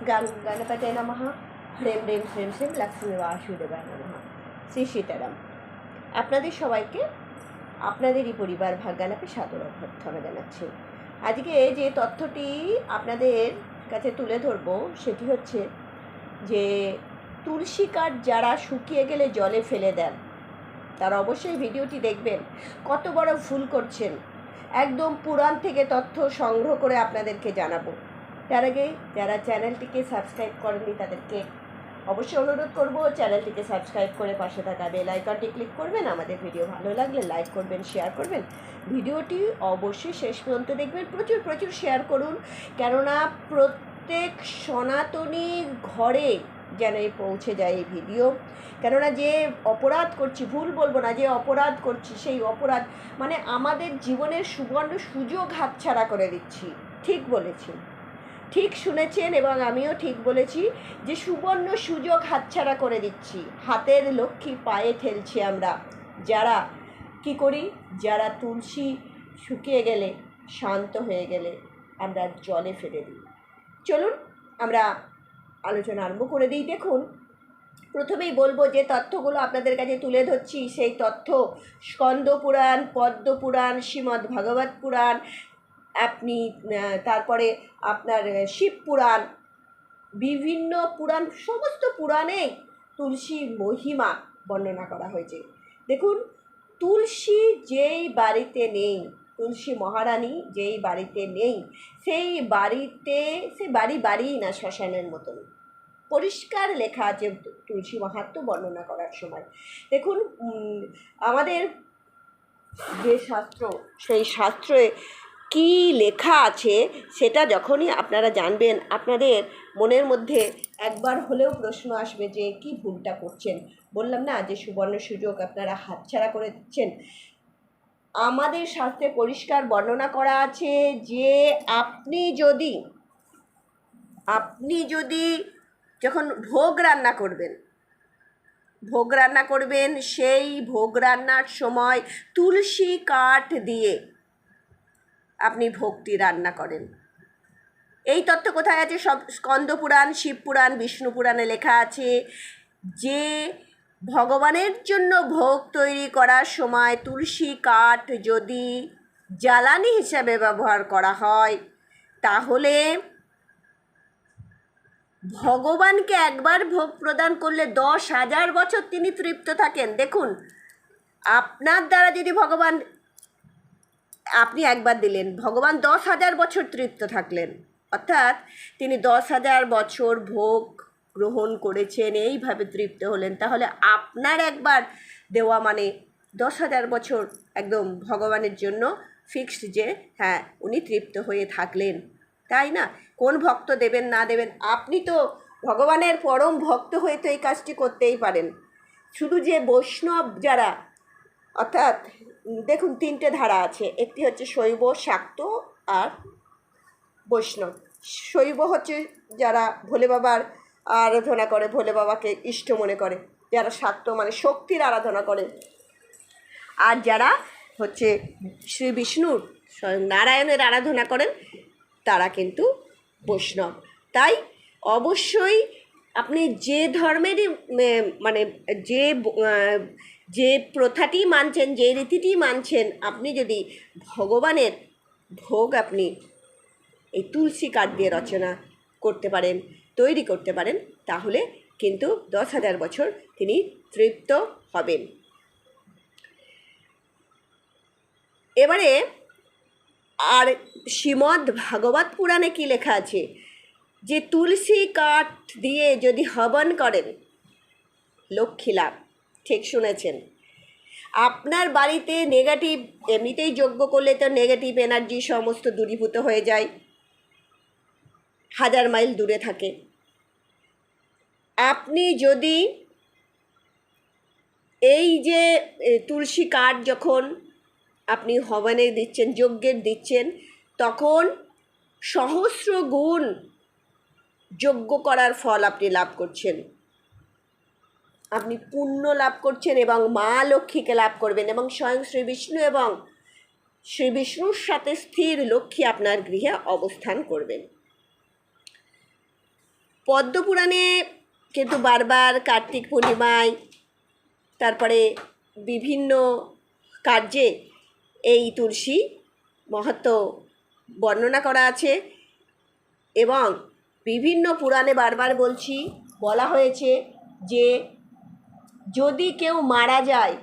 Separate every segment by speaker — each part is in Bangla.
Speaker 1: গং গণপতে নমঃ হ্রেম রেম শ্রেম শ্রেম লক্ষ্মী বাসুদেবায় নমঃ শ্রী সীতারাম আপনাদের সবাইকে আপনাদেরই পরিবার ভাগ্যালাপে সাদর অভ্যর্থনা জানাচ্ছি আজকে যে তথ্যটি আপনাদের কাছে তুলে ধরবো সেটি হচ্ছে যে তুলসী কাঠ যারা শুকিয়ে গেলে জলে ফেলে দেন তারা অবশ্যই ভিডিওটি দেখবেন কত বড় ভুল করছেন একদম পুরাণ থেকে তথ্য সংগ্রহ করে আপনাদেরকে জানাব তার আগে যারা চ্যানেলটিকে সাবস্ক্রাইব করেননি তাদেরকে অবশ্যই অনুরোধ করব, চ্যানেলটিকে সাবস্ক্রাইব করে পাশে থাকা বেল আইকনটি ক্লিক করবেন। আমাদের ভিডিও ভালো লাগলে লাইক করবেন, শেয়ার করবেন। ভিডিওটি অবশ্যই শেষ পর্যন্ত দেখবেন, প্রচুর প্রচুর শেয়ার করুন। কেননা প্রত্যেক সনাতনী ঘরে যেন এই পৌঁছে যায় এই ভিডিও। কেননা যে অপরাধ করছি, ভুল বলব না, যে অপরাধ করছি, সেই অপরাধ মানে আমাদের জীবনের সুবর্ণ সুযোগ হাতছাড়া করে দিচ্ছি। ঠিক বলেছি ঠিক শুনেছেন এবং আমিও ঠিক বলেছি যে সুবর্ণ সুযোগ হাতছাড়া করে দিচ্ছি। হাতের লক্ষ্মী পায়ে ঠেলছি আমরা। যারা কি করি? যারা তুলসী শুকিয়ে গেলে, শান্ত হয়ে গেলে আমরা জলে ফেলে দিই। চলুন, আমরা আলোচনা আরম্ভ করে দিই। দেখুন, প্রথমেই বলব যে তথ্যগুলো আপনাদের কাছে তুলে ধরছি। সেই তথ্য, স্কন্দ পুরাণ, পদ্ম পুরাণ, শ্রীমদ্ ভাগবত পুরাণ আপনি তারপরে আপনার শিব পুরাণ, বিভিন্ন পুরাণ, সমস্ত পুরাণে তুলসী মহিমা বর্ণনা করা হয়েছে। দেখুন, তুলসী যেই বাড়িতে নেই, তুলসী মহারানী যেই বাড়িতে নেই, সেই বাড়িতে সে বাড়ি বাড়িই না শ্মশানের মতন। পরিষ্কার লেখা আছে তুলসী মাহাত্ম্য বর্ণনা করার সময়। দেখুন আমাদের যে শাস্ত্র, সেই শাস্ত্রে কি লেখা আছে সেটা যখনই আপনারা জানবেন, আপনাদের মনের মধ্যে একবার হলেও প্রশ্ন আসবে যে কি ভুলটা করছেন। বললাম না যে সুবর্ণ সুযোগ আপনারা হাতছাড়া করে দিচ্ছেন। আমাদের শাস্ত্রে পরিষ্কার বর্ণনা করা আছে যে আপনি যদি আপনি যদি যখন ভোগ রান্না করবেন, ভোগ রান্না করবেন সেই ভোগ রান্নার সময় তুলসী কাঠ দিয়ে আপনি ভোগটি রান্না করেন। এই তথ্য কোথায় আছে? সব স্কন্দ শিবপুরাণ শিব পুরাণ, বিষ্ণু পুরাণে লেখা আছে যে ভগবানের জন্য ভোগ তৈরি করার সময় তুলসী কাঠ যদি জ্বালানি হিসাবে ব্যবহার করা হয়, তাহলে ভগবানকে একবার ভোগ প্রদান করলে দশ হাজার বছর তিনি তৃপ্ত থাকেন। দেখুন, আপনার দ্বারা যদি ভগবান আপনি একবার দিলেন। ভগবান দশ হাজার বছর তৃপ্ত থাকলেন। অর্থাৎ তিনি দশ হাজার বছর ভোগ গ্রহণ করেছেন, এইভাবে তৃপ্ত হলেন। তাহলে আপনার একবার দেওয়া মানে দশ হাজার বছর একদম ভগবানের জন্য ফিক্সড যে হ্যাঁ উনি তৃপ্ত হয়ে থাকলেন। তাই না? কোন ভক্ত দেবেন, না দেবেন? আপনি তো ভগবানের পরম ভক্ত হয়ে তো এই কাজটি করতেই পারেন। শুধু যে বৈষ্ণব যারা অর্থাৎ, দেখুন, তিনটে ধারা আছে। একটি হচ্ছে শৈব, শাক্ত আর বৈষ্ণব। শৈব হচ্ছে যারা ভোলে বাবার আরাধনা করে, ভোলে বাবাকে ইষ্ট মনে করে। যারা শাক্ত মানে শক্তির আরাধনা করে। আর যারা হচ্ছে শ্রী বিষ্ণুর নারায়ণের আরাধনা করেন, তারা কিন্তু বৈষ্ণব। তাই অবশ্যই আপনি যে ধর্মেরই মানে যে যে প্রথাটি মানছেন, যে রীতিটি মানছেন, আপনি যদি ভগবানের ভোগ আপনি এই তুলসী কাঠ দিয়ে রচনা করতে পারেন, তৈরি করতে পারেন, তাহলে কিন্তু দশ হাজার বছর তিনি তৃপ্ত হবেন। এবারে আর শ্রীমদ্ ভাগবত পুরাণে কি লেখা আছে? যে তুলসী কাঠ দিয়ে যদি হবন করেন, লক্ষ্মী লাভ। ঠিক শুনেছেন। আপনার বাড়িতে নেগেটিভ এমনিতেই যোগ্য করলে তো নেগেটিভ এনার্জি সমস্ত দূরীভূত হয়ে যায়। হাজার মাইল দূরে থাকে। আপনি যদি এই যে তুলসী কাঠ যখন আপনি হবনে দিচ্ছেন, যজ্ঞের দিচ্ছেন, তখন সহস্র গুণ যজ্ঞ করার ফল আপনি লাভ করছেন। আপনি পুণ্য লাভ করছেন এবং মা লক্ষ্মীকে লাভ করবেন এবং স্বয়ং শ্রী বিষ্ণু এবং শ্রী বিষ্ণুর সাথে স্থির লক্ষ্মী আপনার গৃহে অবস্থান করবেন। পদ্মপুরাণে কিন্তু বারবার কার্তিক পূর্ণিমায় তারপরে বিভিন্ন কার্যে এই তুলসী মহত্ব বর্ণনা করা আছে এবং বিভিন্ন পুরাণে বারবার বলছি, বলা হয়েছে যে যদি কেউ মারা যায়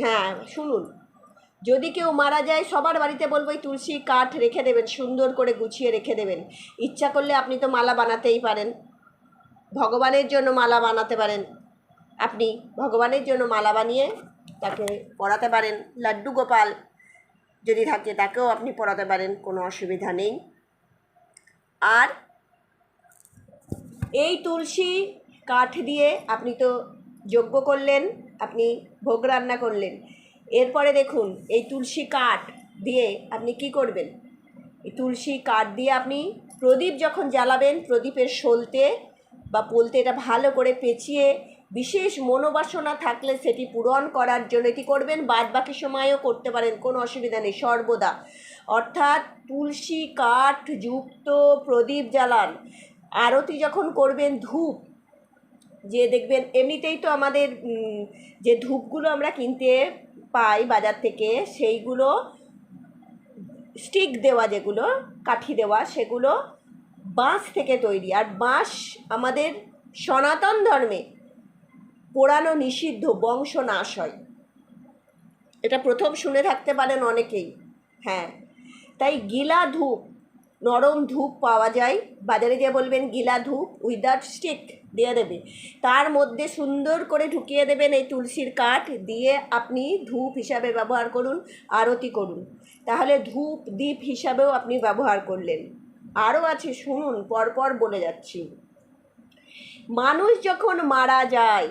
Speaker 1: হ্যাঁ শুনুন। যদি কেউ মারা যায়, সবার বাড়িতে বলব, এই তুলসী কাঠ রেখে দেবেন, সুন্দর করে গুছিয়ে রেখে দেবেন। ইচ্ছা করলে আপনি তো মালা বানাতেই পারেন। ভগবানের জন্য মালা বানাতে পারেন। আপনি ভগবানের জন্য মালা বানিয়ে তাকে পরাতে পারেন। লাড্ডু গোপাল যদি থাকে, তাকেও আপনি পরাতে পারেন, কোনো অসুবিধা নেই। আর এই তুলসী কাঠ দিয়ে আপনি তো যজ্ঞ করলেন, আপনি ভোগ রান্না করলেন। এরপরে দেখুন, এই তুলসী কাঠ দিয়ে আপনি কি করবেন? এই তুলসী কাঠ দিয়ে আপনি প্রদীপ যখন জ্বালাবেন, প্রদীপের সলতে বা পোলতে এটা ভালো করে পেঁচিয়ে বিশেষ মনোবাসনা থাকলে সেটি পূরণ করার জন্য এটি করবেন বাদ বাকি সময়ও করতে পারেন, কোনো অসুবিধা নেই, সর্বদা। অর্থাৎ তুলসী কাঠ যুক্ত প্রদীপ জ্বালান, আরতি যখন করবেন, ধূপ যে দেখবেন, এমনিতেই তো আমাদের যে ধূপগুলো আমরা কিনতে পাই বাজার থেকে, সেইগুলো স্টিক দেওয়া যেগুলো, কাঠি দেওয়া, সেগুলো বাঁশ থেকে তৈরি। আর বাঁশ আমাদের সনাতন ধর্মে পোড়ানো নিষিদ্ধ বংশ নাশ হয়। এটা প্রথম শুনে থাকতে পারেন অনেকেই। হ্যাঁ। তাই গিলা ধূপ, নরম ধূপ পাওয়া যায়। বাজারে গিয়ে বলবেন, গিলা ধূপ উইদাউট স্টিক। দিয়ে দেবে। তার মধ্যে সুন্দর করে ঢুকিয়ে দেবেন এই তুলসীর কাঠ দিয়ে আপনি ধূপ হিসাবে ব্যবহার করুন, আরতি করুন। তাহলে ধূপ দ্বীপ হিসাবেও আপনি ব্যবহার করলেন। আরও আছে, শুনুন, পরপর বলে যাচ্ছি। মানুষ যখন মারা যায়,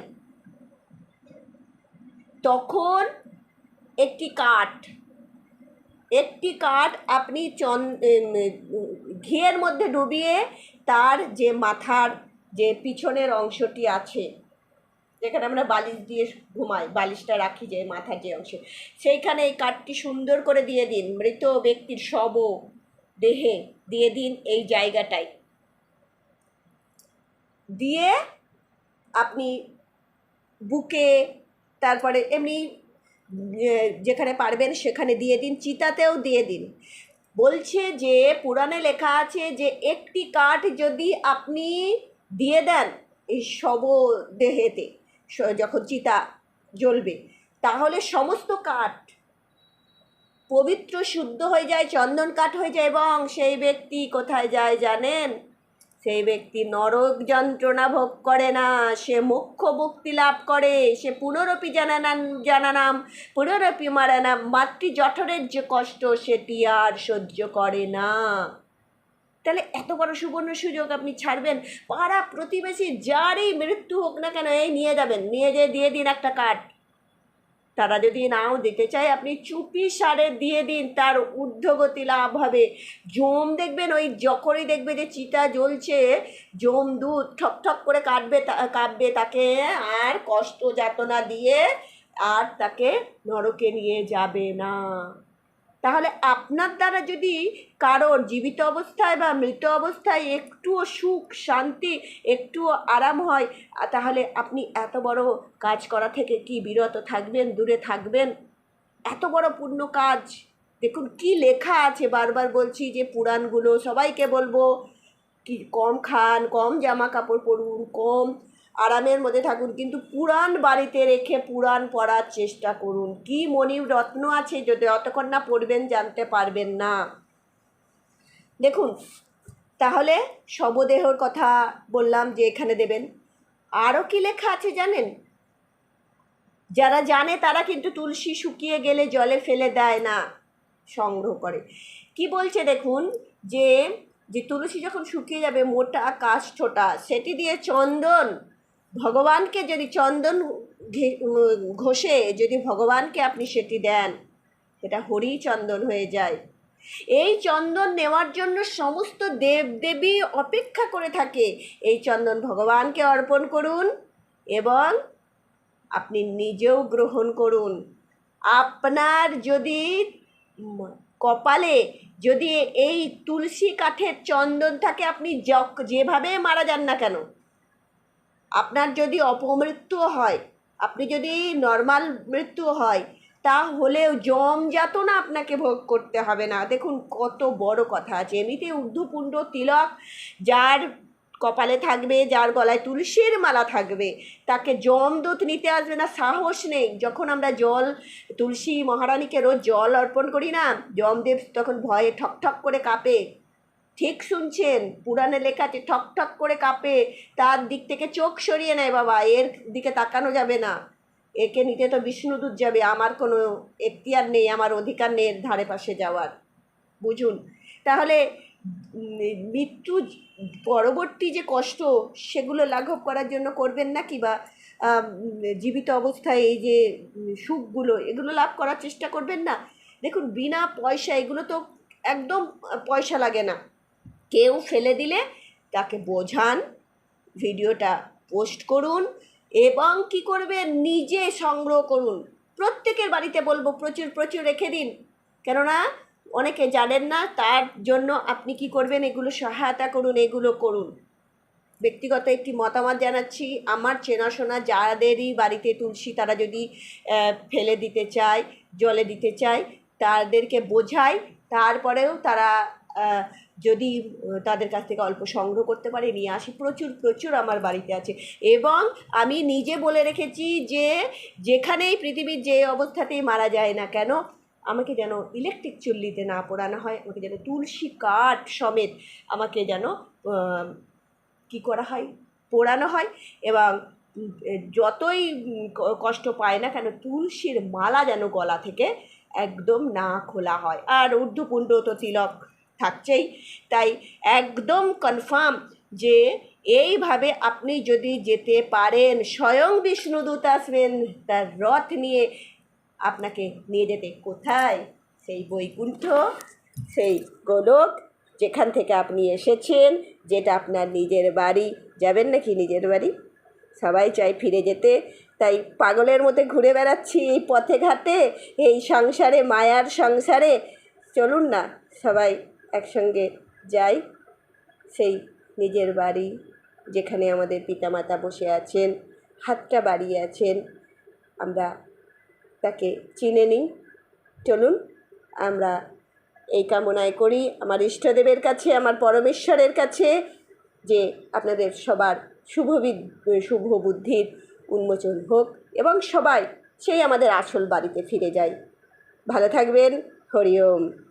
Speaker 1: তখন একটি কাঠ একটি কাঠ আপনি চন ঘিয়ের মধ্যে ডুবিয়ে তার যে মাথার যে পিছনের অংশটি আছে, যেখানে আমরা বালিশ দিয়ে ঘুমাই, বালিশটা রাখি যে মাথার যে অংশে, সেইখানে এই কাঠটি সুন্দর করে দিয়ে দিন, মৃত ব্যক্তির শব দেহে দিয়ে দিন এই জায়গাটায় দিয়ে আপনি বুকে, তারপরে এমনি যেখানে পারবেন সেখানে দিয়ে দিন, চিতাতেও দিয়ে দিন। বলছে যে, পুরাণে লেখা আছে যে, একটি কাঠ যদি আপনি দিয়ে দেন এই শব দেহেতে যখন চিতা জ্বলবে, তাহলে সমস্ত কাঠ পবিত্র, শুদ্ধ হয়ে যায়, চন্দন কাঠ হয়ে যায় এবং সেই ব্যক্তি কোথায় যায় জানেন? সেই ব্যক্তি নরক যন্ত্রণা ভোগ করে না, সে মোক্ষ মুক্তি লাভ করে, সে পুনরপি জানানাম জানানাম, পুনরপি মারানাম, মাতৃ জঠরের যে কষ্ট, সেটি আর সহ্য করে না। তাহলে এত বড় সুবর্ণ সুযোগ আপনি ছাড়বেন? পাড়া প্রতিবেশী যারই মৃত্যু হোক না কেন, এই নিয়ে যাবেন। নিয়ে যেয়ে দিয়ে দিন একটা কাঠ তারা যদি নাও দিতে চায়, আপনি চুপি সারে দিয়ে দিন, তার ঊর্ধ্বগতি লাভ হবে। জম দেখবেন, ওই যখনই দেখবে যে চিতা জ্বলছে। জম দুধ ঠক ঠক করে কাটবে কাঁপবে তাকে, আর কষ্ট যাতনা দিয়ে আর তাকে নরকে নিয়ে যাবে না। তাহলে আপনার দ্বারা যদি কারোর জীবিত অবস্থায় বা মৃত অবস্থায় একটুও সুখ, শান্তি, একটুও আরাম হয়, তাহলে আপনি এত বড় কাজ করা থেকে কি বিরত থাকবেন, দূরে থাকবেন? এত বড় পূর্ণ কাজ। দেখুন, কি লেখা আছে? বারবার বলছি যে পুরাণগুলো সবাইকে বলব। কি কম খান, কম জামা কাপড় পরুন, কম আরামের মধ্যে থাকুন, কিন্তু পুরাণ বাড়িতে রেখে পুরাণ পড়ার চেষ্টা করুন। কি মণির রত্ন আছে যদি অতক্ষণ না পড়বেন, জানতে পারবেন না। দেখুন, তাহলে শবদেহর কথা বললাম যে এখানে দেবেন। আরও কি লেখা আছে জানেন? যারা জানে তারা কিন্তু তুলসী শুকিয়ে গেলে জলে ফেলে দেয় না, সংগ্রহ করে। কি বলছে দেখুন, যে যে তুলসী যখন শুকিয়ে যাবে, মোটা কাষ্ঠটা, সেটি দিয়ে চন্দন ভগবানকে যদি চন্দন ঘষে যদি ভগবানকে আপনি সেটি দেন, সেটা হরি চন্দন হয়ে যায়। এই চন্দন নেওয়ার জন্য সমস্ত দেবদেবী অপেক্ষা করে থাকে। এই চন্দন ভগবানকে অর্পণ করুন এবং আপনি নিজেও গ্রহণ করুন। আপনার যদি কপালে যদি এই তুলসী কাঠের চন্দন থাকে, আপনি যেভাবে মারা যান না কেন আপনার যদি অপমৃত্যু হয়, আপনি যদি নর্মাল মৃত্যু হয় তাহলেও জম যাতনা আপনাকে ভোগ করতে হবে না। দেখুন, কত বড় কথা আছে। এমনিতে ঊর্ধ্বপুণ্ড তিলক, যার কপালে থাকবে, যার গলায় তুলসীর মালা থাকবে, তাকে জমদূত নিতে আসবে না, সাহস নেই। যখন আমরা জল, তুলসী মহারানীকে রোজ জল অর্পণ করি না, জমদেব তখন ভয়ে ঠক ঠক করে কাঁপে। ঠিক শুনছেন? পুরাণে লেখা আছে, ঠক ঠক করে কাঁপে, তার দিক থেকে চোখ সরিয়ে নেয় বাবা, এর দিকে তাকানো যাবে না। একে নিতে তো বিষ্ণুদূত যাবে, আমার কোনো এখতিয়ার নেই, আমার অধিকার নেই এর ধারে পাশে যাওয়ার। বুঝুন? তাহলে মৃত্যু পরবর্তী যে কষ্ট, সেগুলো লাঘব করার জন্য করবেন না কি বা জীবিত অবস্থায় এই যে সুখগুলো, এগুলো লাভ করার চেষ্টা করবেন না? দেখুন, বিনা পয়সা এগুলো তো একদম পয়সা লাগে না। কেউ ফেলে দিলে তাকে বোঝান, ভিডিওটা পোস্ট করুন এবং কি করবে নিজে সংগ্রহ করুন। প্রত্যেকের বাড়িতে বলব, প্রচুর প্রচুর রেখে দিন। কেননা অনেকে জানেন না, তার জন্য আপনি কি করবেন? এগুলো সহায়তা করুন, এগুলো করুন। ব্যক্তিগত একটি মতামত জানাচ্ছি, আমার চেনাশোনা যাদেরই বাড়িতে তুলসী তারা যদি ফেলে দিতে চায়, জলে দিতে চায়, তাদেরকে বোঝাই, তারপরেও তারা যদি তাদের কাছ থেকে অল্প সংগ্রহ করতে পারে, নিয়ে আসি। প্রচুর প্রচুর আমার বাড়িতে আছে। এবং আমি নিজে বলে রেখেছি যে, যেখানেই পৃথিবীর যে অবস্থাতেই মারা যায় না কেন, আমাকে যেন ইলেকট্রিক চুল্লিতে না পোড়ানো হয়, আমাকে যেন তুলসী কাঠ সমেত আমাকে যেন কি করা হয়? পোড়ানো হয়। এবং যতই কষ্ট পায় না কেন, তুলসীর মালা যেন গলা থেকে একদম না খোলা হয়। আর ঊর্ধ্বপুণ্ড তো তিলক থাকছেই। তাই একদম কনফার্ম যে এইভাবে আপনি যদি যেতে পারেন, স্বয়ং বিষ্ণুদূত আসবেন, তার রথ নিয়ে আপনাকে নিয়ে যেতে। কোথায়? সেই বৈকুণ্ঠ, সেই গোলক, যেখান থেকে আপনি এসেছেন, যেটা আপনার নিজের বাড়ি। যাবেন নাকি নিজের বাড়ি? সবাই চাই ফিরে যেতে। তাই পাগলের মধ্যে ঘুরে বেড়াচ্ছি এই পথে ঘাটে, এই সংসারে, মায়ার সংসারে। চলুন না, সবাই একসঙ্গে যাই। সেই নিজের বাড়ি যেখানে আমাদের পিতামাতা বসে আছেন, হাতটা বাড়িয়ে আছেন, আমরা তাকে চিনে নিই। চলুন, আমরা এই কামনায় করি আমার ইষ্টদেবের কাছে, আমার পরমেশ্বরের কাছে, যে আপনাদের সবার শুভ শুভ বুদ্ধির উন্মোচন হোক এবং সবাই সেই আমাদের আসল বাড়িতে ফিরে যায়। ভালো থাকবেন। হরি ওম।